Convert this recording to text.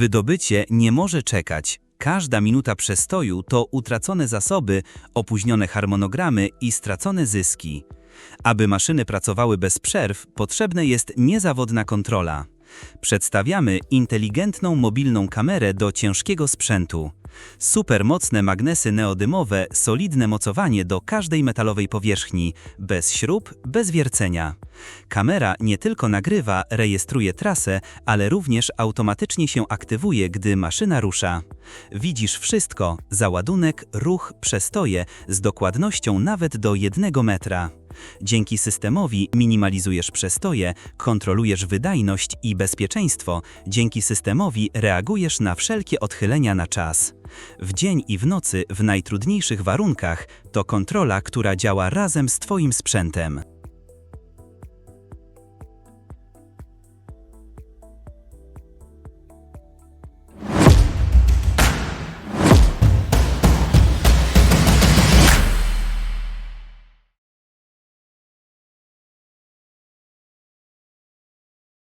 Wydobycie nie może czekać. Każda minuta przestoju to utracone zasoby, opóźnione harmonogramy i stracone zyski. Aby maszyny pracowały bez przerw, potrzebna jest niezawodna kontrola. Przedstawiamy inteligentną mobilną kamerę do ciężkiego sprzętu. Supermocne magnesy neodymowe, solidne mocowanie do każdej metalowej powierzchni, bez śrub, bez wiercenia. Kamera nie tylko nagrywa, rejestruje trasę, ale również automatycznie się aktywuje, gdy maszyna rusza. Widzisz wszystko: załadunek, ruch, przestoje z dokładnością nawet do jednego metra. Dzięki systemowi minimalizujesz przestoje, kontrolujesz wydajność i bezpieczeństwo. Dzięki systemowi reagujesz na wszelkie odchylenia na czas. W dzień i w nocy, w najtrudniejszych warunkach, to kontrola, która działa razem z Twoim sprzętem.